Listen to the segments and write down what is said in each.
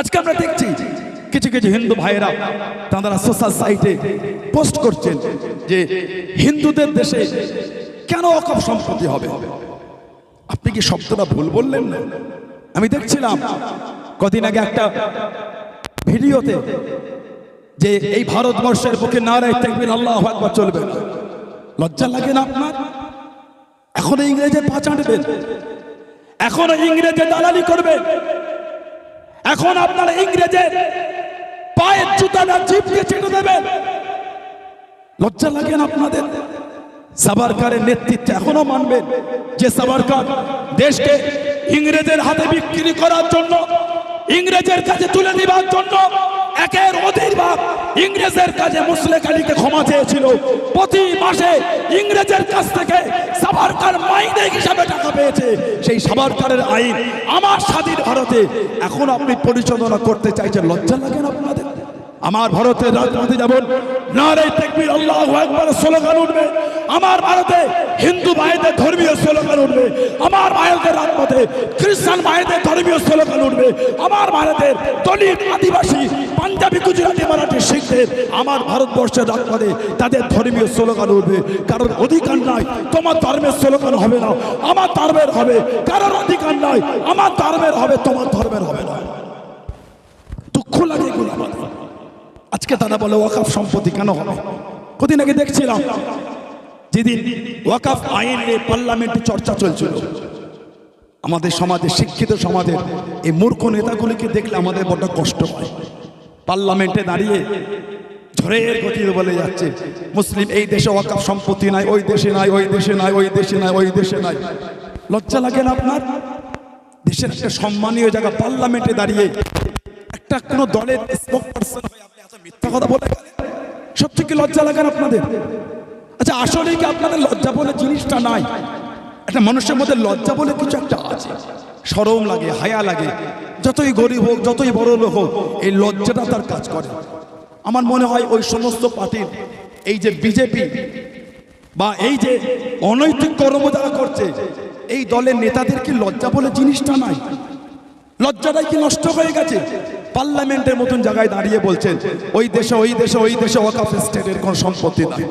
আজকে আমরা দেখছি কিছু কিছু হিন্দু ভাইয়েরা তাঁরা সোশ্যাল সাইটে পোস্ট করছেন যে হিন্দুদের দেশে কেন অকপ সম্পত্তি হবে? আপনি কি শব্দটা ভুল বললেন? না আমি দেখছিলাম কদিন আগে একটা ভিডিওতে যে এই ভারতবর্ষের বুকে নারায় থাকবেন আল্লাহ একবার চলবে। লজ্জা লাগে না আপনার? এখনও ইংরেজের পা চাটবেন এখনও ইংরেজের দালালি করবেন এখন আপনারা ইংরেজের পায়ের জুতাটা জিপকে ছেড়ে দেবেন। লজ্জা লাগেন আপনাদের? সাবারকারের নেতৃত্বে এখনও মানবেন যে সাবারকার দেশকে ইংরেজের হাতে বিক্রি করার জন্য, ইংরেজের কাছে তুলে দিবার জন্য একের অধীর বাপ ইংরেজের কাজে মুসলেক আলীকে ক্ষমা চেয়েছিল। প্রতি মাসে ইংরেজের কাছ থেকে সাবারকার মাইনে হিসাবে টাকা পেয়েছে। সেই সাবারকারের আইন আমার স্বাধীন ভারতে। এখন আপনি পরিচালনা করতে চাইছেন, লজ্জা লাগেন আপনাদের? আমার ভারতের রাজনীতি যেমন নারে তেকবির, আল্লাহ একবার স্লোগান উঠবে। আমার ভারতে হিন্দু ভাইদের ধর্মীয় স্লোগান উঠবে। আমার ভারতের রাজপথে খ্রিস্টান ভাইদের ধর্মীয় স্লোগান উঠবে। আমার ভারতের দলিত আদিবাসী পাঞ্জাবি, গুজরাটি, মারাঠি, শিখদের আমার ভারতবর্ষের রাজপথে তাদের ধর্মীয় স্লোগান উঠবে। কারণ অধিকার নাই, তোমার ধর্মের স্লোগান হবে না, আমার ধর্মের হবে। কারোর অধিকার নাই, আমার ধর্মের হবে, তোমার ধর্মের হবে না। দুঃখ লাগে এগুলো আজকে তারা বলে, ওয়াকাফ সম্পত্তি কেন কদিন আগে দেখছিলাম, যেদিন ওয়াকাফ আইন নিয়ে পার্লামেন্টে চর্চা চলছিল, আমাদের সমাজে শিক্ষিত সমাজের এই মূর্খ নেতাগুলিকে দেখলে আমাদের বড় কষ্ট হয়। পার্লামেন্টে দাঁড়িয়ে ঝড়ের গতিতে বলে যাচ্ছে, মুসলিম, এই দেশে ওয়াকাফ সম্পত্তি নাই, ওই দেশে নাই, ওই দেশে নাই, ওই দেশে নাই, ওই দেশে নাই। লজ্জা লাগে না আপনার? দেশের একটা সম্মানীয় জায়গা পার্লামেন্টে দাঁড়িয়ে একটা কোনো দলের স্পোক পার্সন হয়ে কথা বলে গেলেন সত্যি কি লজ্জা লাগে না আপনাদের? আচ্ছা আসলে কি আপনাদের লজ্জা বলে জিনিসটা নাই? একটা মানুষের মধ্যে লজ্জা বলে কিছু একটা আছে। সরম লাগে, হায়া লাগে। যতই গরিব হোক, যতই বড় লোক হোক, এই লজ্জাটা তার কাজ করে। আমার মনে হয় ওই সমস্ত পার্টির এই যে বিজেপি বা এই যে অনৈতিক কর্ম যারা করছে, এই দলের নেতাদের কি লজ্জা বলে জিনিসটা নাই? লজ্জাটাই কি নষ্ট হয়ে গেছে? পার্লামেন্টের মতন জায়গায় দাঁড়িয়ে বলছেন, ওই দেশে ওই দেশে ওই দেশে ওয়াকাফ স্টেটের কোনো সম্পত্তি নাই।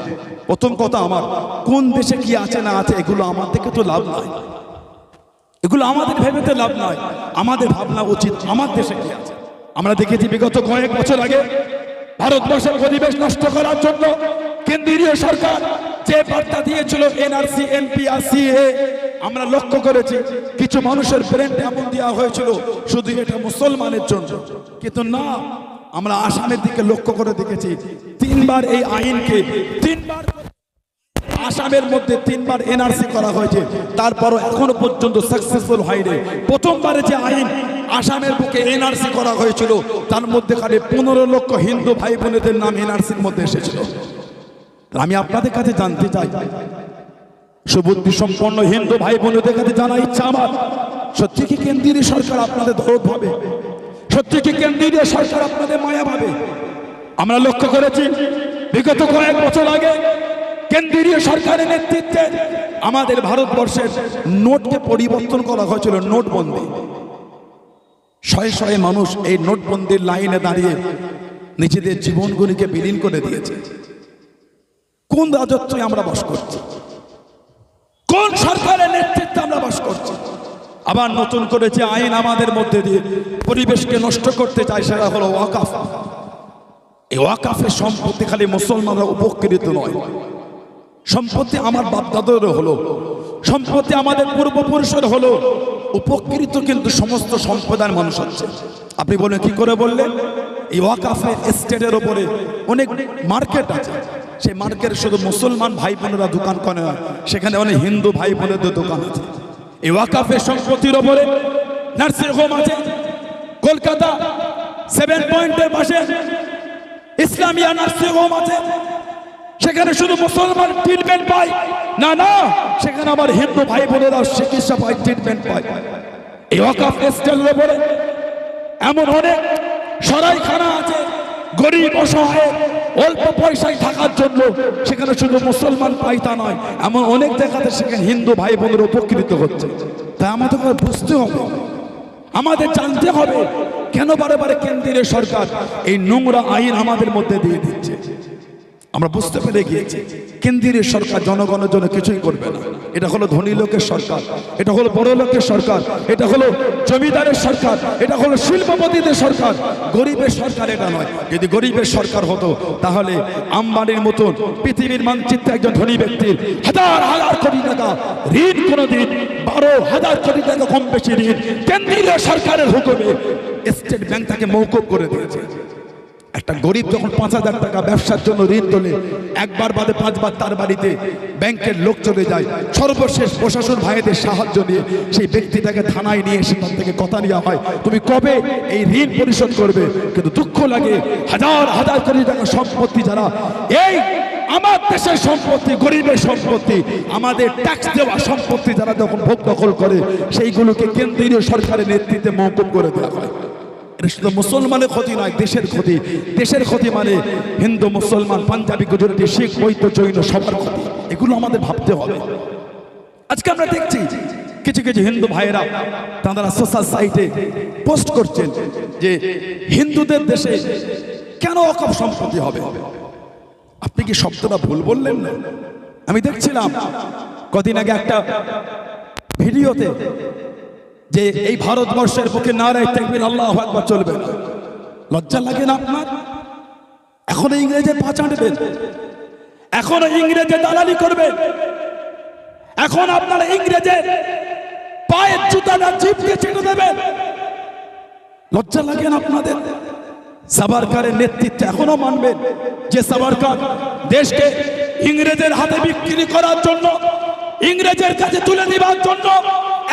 প্রথম কথা আমার, কোন দেশে কি আছে না আছে এগুলো আমার থেকে তো লাভ নাই। এগুলো আমাদের ভেবেতে লাভ নয় আমাদের ভাবনা উচিত, আমার দেশে কি আছে? আমরা দেখেছি বিগত কয়েক বছর আগে ভারতবর্ষের পরিবেশ নষ্ট করার জন্য কেন্দ্রীয় সরকার যে বার্তা দিয়েছিল, এনআরসি, এনপিআর, সিএ আমরা লক্ষ্য করেছি, কিছু মানুষের ব্রেন এমন দেওয়া হয়েছিল, শুধু এটা মুসলমানের জন্য। কিন্তু না, আমরা আসামের দিকে লক্ষ্য করে দেখেছি, তিনবার এই আইনকে, তিনবার আসামের মধ্যে তিনবার এনআরসি করা হয়েছে, তারপরও এখনও পর্যন্ত সাকসেসফুল হয়নি। প্রথমবারে যে আইন আসামের বুকে এনআরসি করা হয়েছিল, তার মধ্যে খালি পনেরো লক্ষ হিন্দু ভাই বোনেদের নাম এনআরসির মধ্যে এসেছিল। আমি আপনাদের কাছে জানতে চাই সুবুদ্ধি সম্পন্ন হিন্দু ভাই বোনদের কাছে জানা ইচ্ছা আমার। সত্যি কি কেন্দ্রীয় সরকার আপনাদের দরদ ভাবে? সত্যি কি কেন্দ্রীয় সরকার আপনাদের মায়া ভাবে? আমরা লক্ষ্য করেছি, বিগত কয়েক বছর আগে কেন্দ্রীয় সরকারের নেতৃত্বে আমাদের ভারতবর্ষের নোটকে পরিবর্তন করা হয়েছিল, নোটবন্দি। শয়ে শয়ে মানুষ এই নোটবন্দির লাইনে দাঁড়িয়ে নিজেদের জীবনগুলিকে বিলীন করে দিয়েছে। কোন রাজত্বে আমরা বাস করছি? কোন সরকারের নেতৃত্বে আমরা বাস করছি? আবার নতুন করে যে আইন আমাদের মধ্যে দিয়ে পরিবেশকে নষ্ট করতে চায় সেটা হলো ওয়াকাফ। এই ওয়াকাফের সম্পত্তি খালি মুসলমানরা উপকৃত নয়। সম্পত্তি আমার বাপদাদেরও হলো, সম্পত্তি আমাদের পূর্বপুরুষের হলো, উপকৃত কিন্তু সমস্ত সম্প্রদায়ের মানুষ হচ্ছে। আপনি বলেন কি করে বললেন? এই ওয়াকাফের এস্টেটের ওপরে অনেক মার্কেট আছে। সেই মার্কেটে শুধু মুসলমান ভাই বোনেরা দোকান করে না, সেখানে অনেক হিন্দু ভাই বোনেদের দোকান আছে। এই ওয়াকাফের সম্পত্তির ওপরে নার্সিং হোম আছে, কলকাতা, সেভেন পয়েন্টের পাশে ইসলামিয়া নার্সিং হোম আছে। সেখানে শুধু মুসলমান ট্রিটমেন্ট পায়। না না, সেখানে আমার হিন্দু ভাই বোনেরা চিকিৎসা পায় ট্রিটমেন্ট পায়। এই ওয়াকাফ স্টেলের উপরে এমন অনেক সরাইখানা আছে, গরিব অসহায়। অল্প পয়সায় থাকার জন্য সেখানে শুধু মুসলমান পাই তা নয়, এমন অনেক জায়গাতে সেখানে হিন্দু ভাই বোনের উপকৃত হচ্ছে। তাই আমাদের বুঝতে হবে। আমাদের জানতে হবে কেন বারে বারে কেন্দ্রীয় সরকার এই নোংরা আইন আমাদের মধ্যে দিয়ে দিচ্ছে। আমরা বুঝতে পেরে গিয়েছি, কেন্দ্রীয় সরকার জনগণের জন্য কিছুই করবে না। এটা হলো ধনী লোকের সরকার, এটা হলো বড় লোকের সরকার, এটা হলো জমিদারের সরকার, এটা হলো শিল্পপতিদের সরকার। গরিবের সরকার এটা নয়। যদি গরিবের সরকার হতো, তাহলে আম্বানির মতন পৃথিবীর মানচিত্রে একজন ধনী ব্যক্তির হাজার হাজার কোটি টাকা ঋণ কোনোদিন, বারো হাজার কোটি টাকা কম বেশি ঋণ কেন্দ্রীয় সরকারের হুকুমে স্টেট ব্যাংক তাকে মৌকুব করে দিয়েছে। একটা গরিব যখন পাঁচ হাজার টাকা ব্যবসার জন্য ঋণ তোলে, একবার বাদে পাঁচবার তার বাড়িতে ব্যাংকের লোক চলে যায়। সর্বশেষ প্রশাসন ভাইদের সাহায্য নিয়ে সেই ব্যক্তিটাকে থানায় নিয়ে এসে তার থেকে কথা নেওয়া হয়। তুমি কবে এই ঋণ পরিশোধ করবে? কিন্তু দুঃখ লাগে। হাজার হাজার কোটি টাকা সম্পত্তি যারা, এই আমার দেশের সম্পত্তি, গরিবের সম্পত্তি, আমাদের ট্যাক্স দেওয়া সম্পত্তি যারা যখন ভোগ দখল করে, সেইগুলোকে কেন্দ্রীয় সরকারের নেতৃত্বে মৌকুব করে দেওয়া হয়। এটা শুধু মুসলমানের ক্ষতি নয়, দেশের ক্ষতি। দেশের ক্ষতি মানে হিন্দু, মুসলমান, পাঞ্জাবি, গুজরাটি, শিখ, বৈদ্য, জৈন, সবার ক্ষতি। এগুলো আমাদের ভাবতে হবে। আজকে আমরা দেখছি কিছু কিছু হিন্দু ভাইয়েরা তাঁরা সোশ্যাল সাইটে পোস্ট করছেন যে হিন্দুদের দেশে কেন অকপ সম্পত্তি হবে? আপনি কি শব্দটা ভুল বললেন? না আমি দেখছিলাম কদিন আগে একটা ভিডিওতে যে এই ভারতবর্ষের বুকে নারায় দেখবেন আল্লাহ একবার চলবে। না লজ্জা লাগে না আপনার? এখনও ইংরেজে পা চাটবেন এখনও ইংরেজে দালালি করবেন এখন আপনারা ইংরেজের পায়ের জুতাটা জিপকে চেটে দেবেন লজ্জা লাগে না আপনাদের? সাবারকারের নেতৃত্বে এখনও মানবেন যে সাবারকার দেশকে ইংরেজের হাতে বিক্রি করার জন্য, ইংরেজের কাছে তুলে দেওয়ার জন্য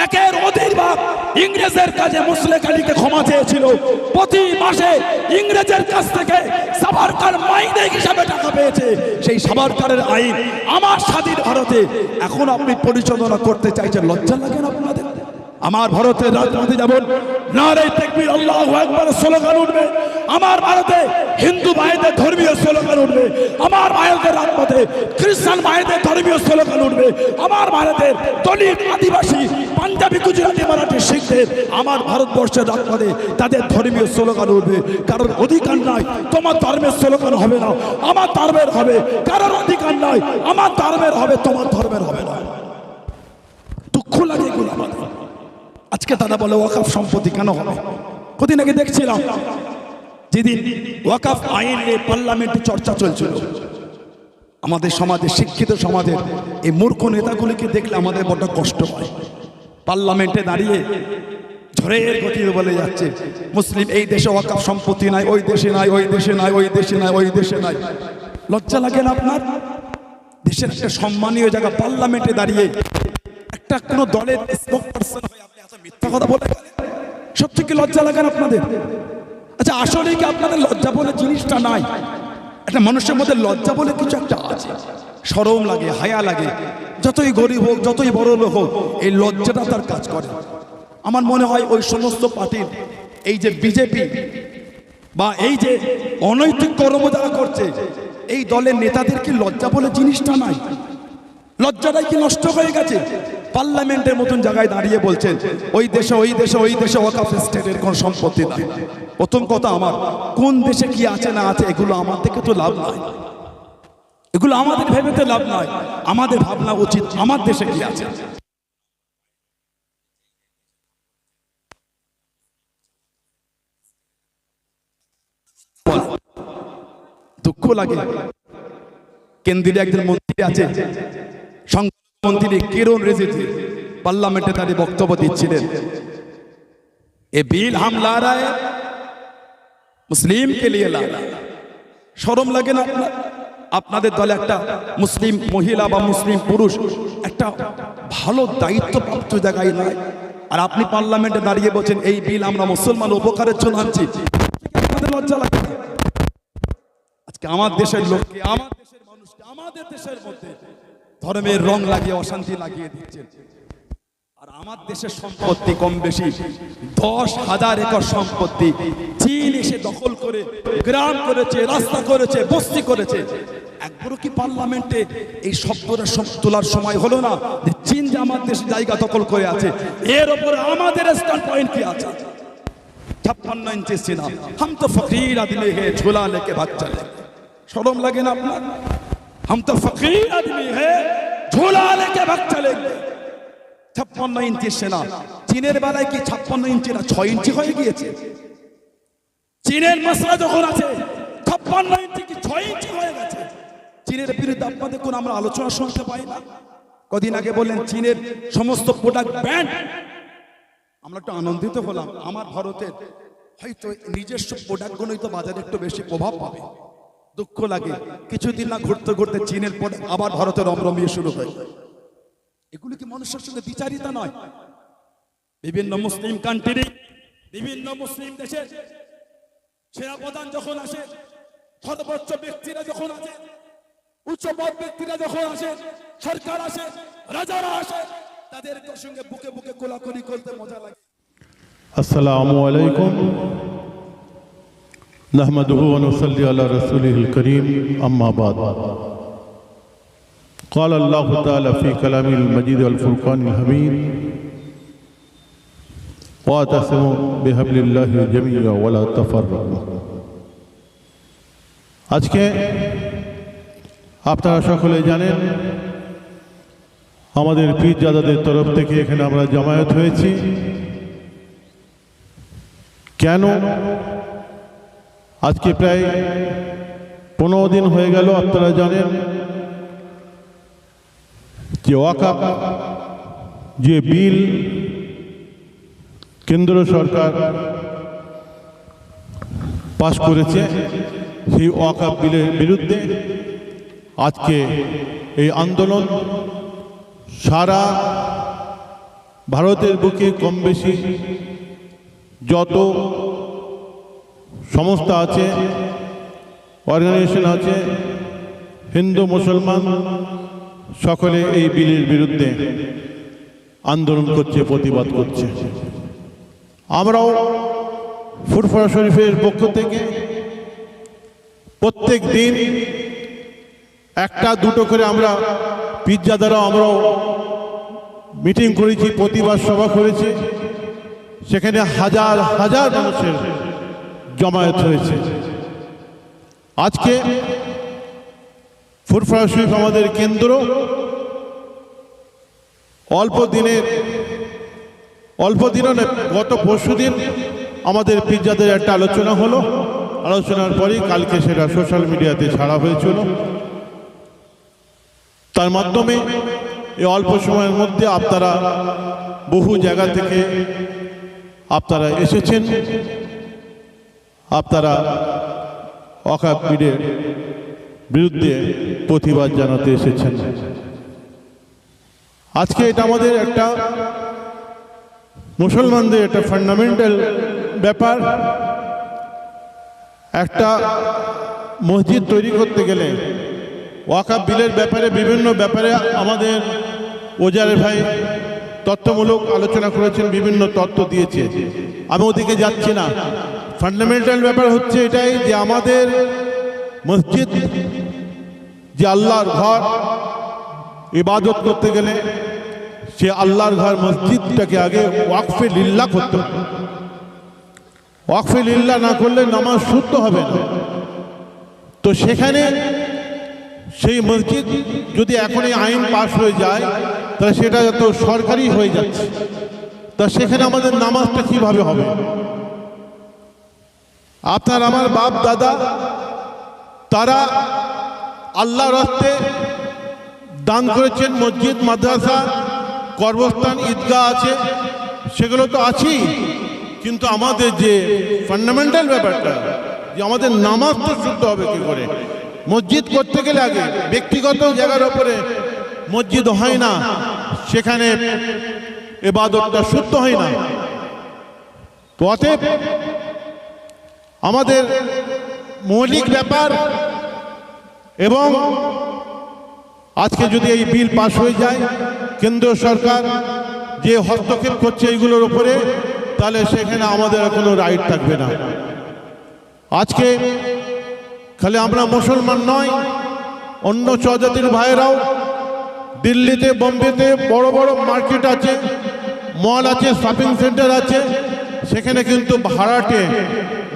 একের অধীর ভাব ইংরেজের কাছে মুসলেক আলীকে ক্ষমা চেয়েছিল। প্রতি মাসে ইংরেজের কাছ থেকে সাবারকার মাইনে হিসাবে টাকা পেয়েছে। সেই সাবারকারের আইন আমার স্বাধীন ভারতে এখন আপনি পরিচালনা করতে চাইছেন। লজ্জা লাগেন আপনাদের? আমার ভারতের রাজনীতি যেমন নারে তেকবির, আল্লাহ একবার স্লোগান উঠবে। আমার ভারতে হিন্দু ভাইদের ধর্মীয় স্লোগান উঠবে। আমার ভারতের রাজপথে খ্রিস্টান ভাইদের ধর্মীয় স্লোগান উঠবে। আমার ভারতের দলিত আদিবাসী পাঞ্জাবি, গুজরাটি, মারাঠি, শিখদের আমার ভারতবর্ষের রাজপথে তাদের ধর্মীয় স্লোগান উঠবে। কারণ অধিকার নাই, তোমার ধর্মের স্লোগান হবে না, আমার ধর্মের হবে। কারোর অধিকার নাই, আমার ধর্মের হবে, তোমার ধর্মের হবে না। দুঃখ লাগে এগুলো আমাদের। আজকে তারা বলে ওয়াকাফ সম্পত্তি কেন হবে? কদিন আগে দেখছিলাম, যেদিন ওয়াকাফ আইন নিয়ে পার্লামেন্টে চর্চা চলছিল। আমাদের সমাজে, শিক্ষিত সমাজের এই মূর্খ নেতাগুলিকে দেখলে আমাদের বড্ড কষ্ট হয়। পার্লামেন্টে দাঁড়িয়ে ঝড়ের গতিতে বলে যাচ্ছে, মুসলিম, এই দেশে ওয়াকাফ সম্পত্তি নাই, ওই দেশে নাই, ওই দেশে নাই, ওই দেশে নাই, ওই দেশে নাই। লজ্জা লাগে না আপনার? দেশের একটা সম্মানীয় জায়গা পার্লামেন্টে দাঁড়িয়ে একটা কোনো দলের স্পোকপারসন হয়ে আপনি এত মিথ্যা কথা বলে। গেলেন? সত্যি কি লজ্জা লাগান আপনাদের। আচ্ছা আসলে কি আপনাদের লজ্জা বলে জিনিসটা নাই? একটা মানুষের মধ্যে লজ্জা বলে কিছু একটা আছে। সরম লাগে, হায়া লাগে। যতই গরিব হোক, যতই বড় লোক হোক, এই লজ্জাটা তার কাজ করে। আমার মনে হয় ওই সমস্ত পার্টির এই যে বিজেপি বা এই যে অনৈতিক কর্ম যারা করছে, এই দলের নেতাদের কি লজ্জা বলে জিনিসটা নাই? লজ্জাটাই কি নষ্ট হয়ে গেছে? পার্লামেন্টের মতন জায়গায় দাঁড়িয়ে বলছেন, ওই দেশে ওই দেশে ওই দেশে ওয়াকাফ স্টেটের কোন সম্পত্তি নাই। প্রথম কথা আমার, কোন দেশে কি আছে না আছে এগুলো আমার থেকে তো লাভ নাই। এগুলো আমাদের ভেবেতে লাভ নয় আমাদের ভাবনা উচিত, আমার দেশে কি আছে? দুঃখ লাগে। কেন্দ্রীয় একজন মন্ত্রী আছে মন্ত্রী কিরণ রিজিজু পার্লামেন্টে দাঁড়িয়ে বক্তব্য দিচ্ছিলেন। এ বিল হাম লা রা है মুসলিম কে লিয়ে লা। রা শরম লাগে না আপনাদের দলে একটা মুসলিম মহিলা বা মুসলিম পুরুষ একটা ভালো দায়িত্বপ্রাপ্ত জায়গায় নয় আর আপনি পার্লামেন্টে দাঁড়িয়ে বলছেন, এই বিল আমরা মুসলমান উপকারের জন্য আনছি। লজ্জা লাগে আজকে আমার দেশের লোককে, আমার দেশের মানুষকে, আমাদের দেশের মধ্যে ধর্মের রং লাগিয়ে, অশান্তি লাগিয়ে দিচ্ছেন আর আমার দেশের সম্পত্তি কম বেশি, দশ হাজার একর সম্পত্তি। চীন এসে দখল করে, গ্রাম করেছে, রাস্তা করেছে, বস্তি করেছে। একবারও কি পার্লামেন্টে এই শব্দটা তোলার সময় হলো না? যে চীন যে আমার দেশে জায়গা দখল করে আছে, এর ওপরে আমাদের স্ট্যান্ড পয়েন্ট কি আছে? ছাপ্পান্ন ইঞ্চি সিনা। হাম তো ফকির আদিলে হে, ঝোলা লেকে বাচ্চা লেকে। সরম লাগে না আপনার? हम तो फकीर आदमी है झोला लेके भाग चलेंगे ছাপ্পান্ন ইঞ্চি সেনা চীনের বেলায় কি ছাপ্পান্ন ইঞ্চি না ছয় ইঞ্চি হয়ে গিয়েছে চীনের মশলা যখন আছে ছাপ্পান্ন ইঞ্চি কি ছয় ইঞ্চি হয়ে গেছে চীনের বিরুদ্ধে আপনাদের কোন আমরা আলোচনা শুনতে পাই না কদিন আগে বললেন চীনের সমস্ত প্রোডাক্ট ব্যান্ড আমরা একটু আনন্দিত হলাম আমার ভারতের হয়তো নিজস্ব প্রোডাক্টগুলোই তো বাজারে একটু বেশি প্রভাব পাবে দুঃখ লাগে। কিছুদিন না ঘুরতে ঘুরতে চীনের পরে আবার ভারতের রমরমিয়ে শুরু হয়। এগুলি কি মানুষের সঙ্গে বিচারিতা নয়? বিভিন্ন মুসলিম কান্ট্রি বিভিন্ন মুসলিম দেশে সেরা প্রধান যখন আসে সর্বোচ্চ ব্যক্তিরা যখন আসে, উচ্চ পদ ব্যক্তিরা যখন আসে, সরকার আসে, রাজারা আসে তাদের সঙ্গে বুকে বুকে কোলাকুলি করতে মজা লাগে। আসসালামু আলাইকুম। نحمده ونصلي على رسوله الكريم أما بعد قال الله تعالى في كلامه المجيد والفرقان الحميد واعتصموا بحبل الله جميعا ولا تفرقوا আজকে আপনারা সকলে জানেন আমাদের পীরজাদাদের তরফ থেকে এখানে আমরা জামায়াত হয়েছি কেন আজকে প্রায় পনেরো দিন হয়ে গেল, আপনারা জানেন যে ওয়াকাপ, যে বিল কেন্দ্র সরকার পাশ করেছে সেই ওয়াকাপ বিলের বিরুদ্ধে। আজকে এই আন্দোলন সারা ভারতের বুকে কম বেশি যত সংস্থা আছে অর্গানাইজেশন আছে, হিন্দু, মুসলমান, সকলে এই বিলের বিরুদ্ধে আন্দোলন করছে, প্রতিবাদ করছে। আমরাও ফুরফরা শরীফের পক্ষ থেকে প্রত্যেক দিন একটা, দুটো করে আমরা পিজ্জা দ্বারা আমরাও মিটিং করেছি, প্রতিবাদ সভা করেছি। সেখানে হাজার হাজার মানুষের জমায়েত হয়েছে। আজকে ফুরফরা শরীফ আমাদের কেন্দ্র। অল্প দিনের অল্প দিনও গত পরশু দিন আমাদের পিজ্জাদের একটা আলোচনা হলো। আলোচনার পরেই কালকে সেটা সোশ্যাল মিডিয়াতে ছাড়া হয়েছিল। তার মাধ্যমে এই অল্প সময়ের মধ্যে আপনারা বহু জায়গা থেকে আপনারা এসেছেন। আপনারা অকাপিডের বিরুদ্ধে প্রতিবাদ জানাতে এসেছেন। আজকে এটা আমাদের একটা মুসলমানদের একটা ফান্ডামেন্টাল ব্যাপার। একটা মসজিদ তৈরি করতে গেলে ওয়াকাব বিলের ব্যাপারে, বিভিন্ন ব্যাপারে আমাদের ওজারের ভাই তত্ত্বমূলক আলোচনা করেছেন, বিভিন্ন তত্ত্ব দিয়েছে। আমি ওদিকে যাচ্ছি না। ফান্ডামেন্টাল ব্যাপার হচ্ছে এটাই যে আমাদের মসজিদ, যে আল্লাহর ঘর, ইবাদত করতে গেলে সে আল্লাহর ঘর মসজিদটাকে আগে ওয়াকফে লিল্লা করতে হবে। ওয়াকফে লিল্লা না করলে নামাজ শুদ্ধ হবে না। তো সেখানে সেই মসজিদ যদি এখন এই আইন পাশ হয়ে যায়, তাহলে সেটা যত সরকারি হয়ে যাচ্ছে। তা সেখানে আমাদের নামাজটা কীভাবে হবে? আপনার আমার বাপ দাদা, তারা আল্লাহ রাস্তে দান করেছেন মসজিদ, মাদ্রাসা কর্মস্থান ঈদগাহ আছে, সেগুলো তো আছেই। কিন্তু আমাদের যে ফান্ডামেন্টাল ব্যাপারটা, যে আমাদের নামাজ তো শুদ্ধ হবে কী করে? মসজিদ করতে গেলে আগে ব্যক্তিগত জায়গার ওপরে মসজিদ হয় না, সেখানে এবাদতটা শুদ্ধ হয় না। অতএব আমাদের মৌলিক ব্যাপার এবং আজকে যদি এই বিল পাশ হয়ে যায় কেন্দ্র সরকার যে হস্তক্ষেপ করছে এইগুলোর উপরে, তাহলে সেখানে আমাদের কোনো রাইট থাকবে না। আজকে খালি আমরা মুসলমান নয়, অন্য স্বজাতির ভাইয়েরাও দিল্লিতে, বোম্বেতে বড় বড় মার্কেট আছে, মল আছে, শপিং সেন্টার আছে, সেখানে কিন্তু ভাড়াটে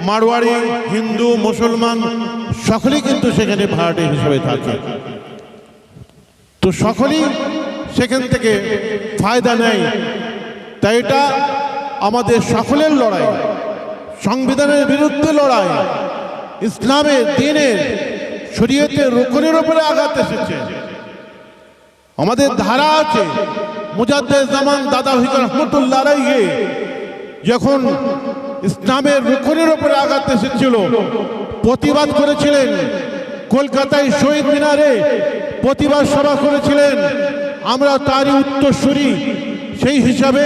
মারোয়ারি হিন্দু, মুসলমান, সকলেই কিন্তু সেখানে ভাড়াটে হিসেবে থাকে। তো সকলেই সেখান থেকে ফায়দা নেয়। তাই এটা আমাদের সকলের লড়াই, সংবিধানের বিরুদ্ধে লড়াই, ইসলামের, দিনের, শরীয়তের রুকনের উপরে আঘাত এসেছে। আমাদের ধারা আছে মুজাদ্দের জামান দাদা হিকর রহমতুল্লাহ যখন ইসলামের রুকনের উপরে আঘাত এসেছিল। প্রতিবাদ করেছিলেন কলকাতায় শহীদ মিনারে প্রতিবাদ সভা করেছিলেন। আমরা তারই উত্তরসূরি, সেই হিসাবে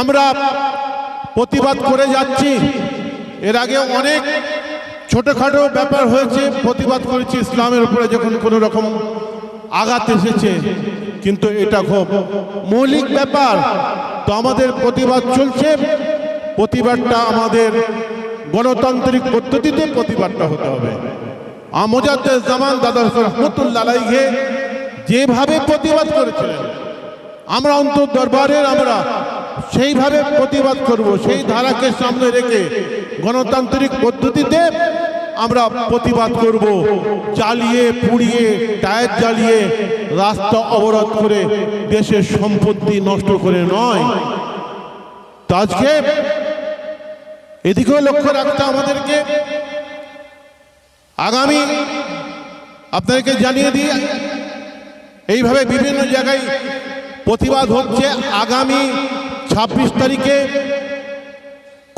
আমরা প্রতিবাদ করে যাচ্ছি। এর আগে অনেক ছোটোখাটো ব্যাপার হয়েছে, প্রতিবাদ করেছি ইসলামের উপরে যখন কোনো রকম আঘাত এসেছে, কিন্তু এটা খুব মৌলিক ব্যাপার। তো আমাদের প্রতিবাদ চলছে। প্রতিবাদটা আমাদের গণতান্ত্রিক পদ্ধতিতে প্রতিবাদটা হতে হবে। আমজাদের দাদা রহমতুল্লাহ আলাইহে যেভাবে প্রতিবাদ করেছিলেন, আমরা অন্তর দরবারের আমরা সেইভাবে প্রতিবাদ করব, সেই ধারাকে সামনে রেখে গণতান্ত্রিক পদ্ধতিতে আমরা প্রতিবাদ করব, জ্বালিয়ে, পুড়িয়ে, টায়ার জ্বালিয়ে, রাস্তা অবরোধ করে দেশের সম্পত্তি নষ্ট করে নয়। তো আজকে এদিকেও লক্ষ্য রাখতে আমাদেরকে। আগামী আপনাদেরকে জানিয়ে দিই, এইভাবে বিভিন্ন জায়গায় প্রতিবাদ হচ্ছে। আগামী ছাব্বিশ তারিখে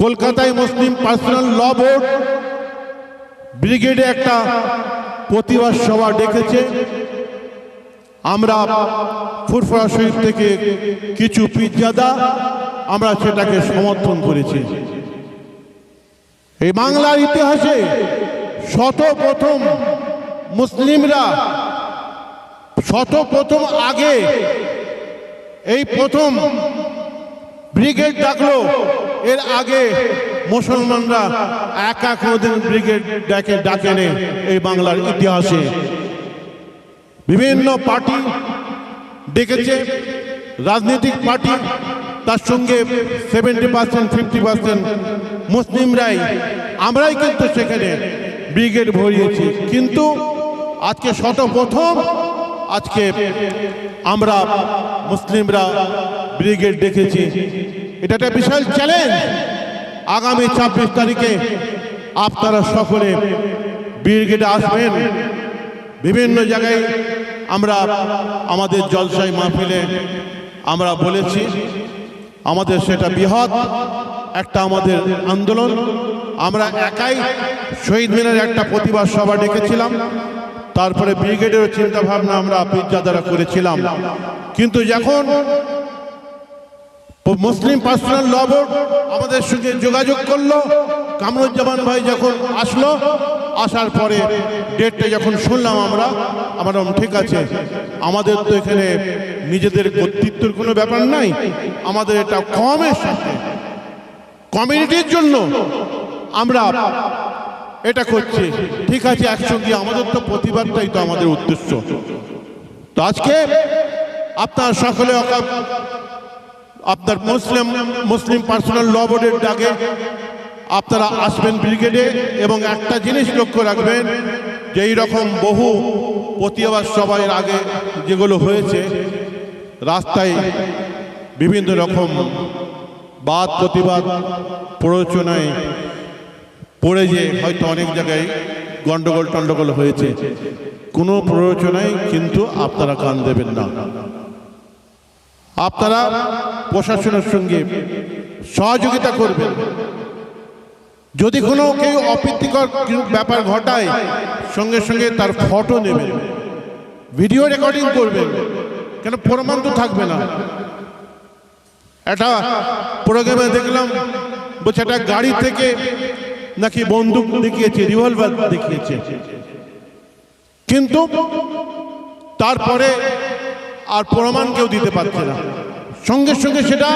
কলকাতায় মুসলিম পার্সোনাল ল বোর্ড ব্রিগেডে একটা প্রতিবাদ সভা ডেকেছে। আমরা ফুরফুরা শহীদ থেকে কিছু পিজ্জাদা আমরা সেটাকে সমর্থন করেছি। এই বাংলার ইতিহাসে শত প্রথম মুসলিমরা শত প্রথম আগে এই প্রথম ব্রিগেড ডাকলো। এর আগে মুসলমানরা একা কোনোদিন ব্রিগেড ডাকে ডাকেনে এই বাংলার ইতিহাসে। বিভিন্ন পার্টি ডেকেছে, রাজনৈতিক পার্টি তার সঙ্গে সেভেন্টি পার্সেন্ট ফিফটি পার্সেন্ট মুসলিমরাই, আমরাই কিন্তু সেখানে ব্রিগেড ভরিয়েছি। কিন্তু আজকে শত প্রথম আজকে আমরা মুসলিমরা ব্রিগেড দেখেছি। এটা একটা বিশাল চ্যালেঞ্জ আগামী ছাব্বিশ তারিখে আপনারা সকলে ব্রিগেডে আসবেন। বিভিন্ন জায়গায় আমরা আমাদের জলসাই মাহফিলে আমরা বলেছি আমাদের সেটা বৃহৎ, একটা আমাদের আন্দোলন। আমরা একাই শহীদ মিনারে একটা প্রতিবাদ সভা ডেকেছিলাম। তারপরে ব্রিগেডের চিন্তাভাবনা আমরা পিজ্জা দ্বারা করেছিলাম। কিন্তু যখন মুসলিম পার্সোনাল ল বোর্ড আমাদের সঙ্গে যোগাযোগ করল। কামরুজ্জামান ভাই যখন আসলো, আসার পরে ডেটটা যখন শুনলাম আমরা, আমার ঠিক আছে। আমাদের তো এখানে নিজেদের কর্তৃত্বের কোনো ব্যাপার নাই, আমাদের এটা কমের সাথে। কমিউনিটির জন্য আমরা এটা করছি। ঠিক আছে, একসঙ্গে আমাদের তো প্রতিবাদটাই তো আমাদের উদ্দেশ্য। তো আজকে আপনার সকলে আপনার মুসলিম মুসলিম পার্সোনাল ল বোর্ডের ডাকে আপনারা আসবেন ব্রিগেডে এবং একটা জিনিস লক্ষ্য রাখবেন যে রকম বহু প্রতিবাদ সভার আগে যেগুলো হয়েছে, রাস্তায় বিভিন্ন রকম বাদ প্রতিবাদ, প্ররোচনায় পড়ে যে হয়তো অনেক জায়গায় গন্ডগোল টন্ডগোল হয়েছে। কোনো প্ররোচনায় কিন্তু আপনারা কান দেবেন না। আপনারা প্রশাসনের সঙ্গে সহযোগিতা করবেন। যদি কোনো কেউ অপ্রীতিকর ব্যাপার ঘটায়, সঙ্গে সঙ্গে তার ফটো নেবেন। ভিডিও রেকর্ডিং করবেন। কেন প্রমাণ তো থাকবে না। একটা প্রোগ্রামে দেখলাম, বলছে একটা গাড়ি থেকে নাকি বন্দুক দেখিয়েছে রিভলভার দেখিয়েছে। কিন্তু তারপরে আর প্রমাণ কেউ দিতে পারছে না। সঙ্গে সঙ্গে সেটা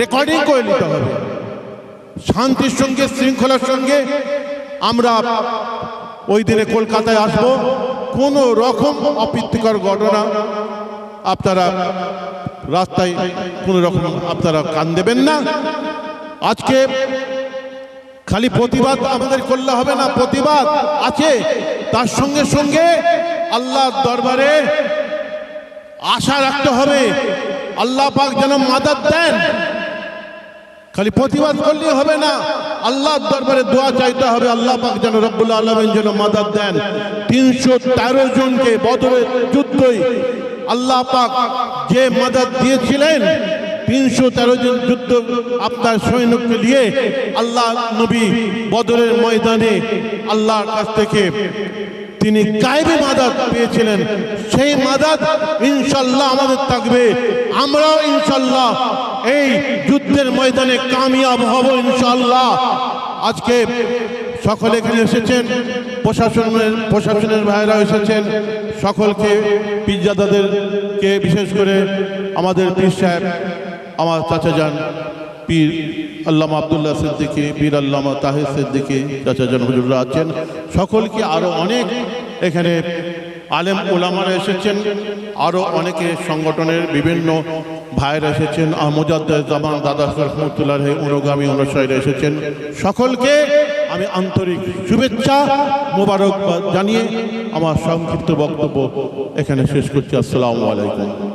রেকর্ডিং করে নিতে হবে। শান্তির সঙ্গে, শৃঙ্খলার সঙ্গে আমরা ওই দিনে কলকাতায় আসব। কোনো রকম অপ্রীতিকর ঘটনা আপনারা রাস্তায় কোনো রকম আপনারা কান দেবেন না। আজকে খালি প্রতিবাদ আমাদের করলে হবে না, প্রতিবাদ আছে। তার সঙ্গে সঙ্গে আল্লাহর দরবারে আশা রাখতে হবে। আল্লাহ পাক যেন মাদাত দেন। খালি প্রতিবাদ করলেই হবে না। আল্লাহর দরবারে দোয়া চাইতে হবে। আল্লাহ পাক যেন রব্বুল আলমেন যেন মাদাত দেন। তিনশো তেরো জনকে বদরের যুদ্ধই আল্লাহ পাক যে মাদাত দিয়েছিলেন, তিনশো তেরো জন যুদ্ধ আপনার সৈন্যকে নিয়ে আল্লাহ নবী বদরের ময়দানে আল্লাহর কাছ থেকে তিনি গায়েবী মাদাত পেয়েছিলেন। সেই মাদাত ইনশাল্লাহ আমাদের থাকবে। আমরাও ইনশাল্লাহ এই যুদ্ধের ময়দানে কামিয়াব হব ইনশাল্লাহ। আজকে সকলে এখানে এসেছেন, প্রশাসনের প্রশাসনের ভাইরা এসেছেন। সকলকে, পীরজাদাদেরকে বিশেষ করে আমাদের পীর সাহেব, আমার চাচা যান, পীর আল্লামা আবদুল্লাহ সিদ্দিকী, পীর আল্লামা তাহির সিদ্দিকী, চাচা যান হুজুররা আছেন। সকলকে আরও অনেক এখানে আলেম ওলামারা এসেছেন আরও অনেকে সংগঠনের বিভিন্ন ভাইয়েরা এসেছেন মোজাদ্দের জামান দাদা রহমতুল্লাহ অনুগামী অনুসারীরা এসেছেন। সকলকে আমি আন্তরিক শুভেচ্ছা, মোবারকবাদ জানিয়ে আমার সংক্ষিপ্ত বক্তব্য এখানে শেষ করছি। আসসালামু আলাইকুম।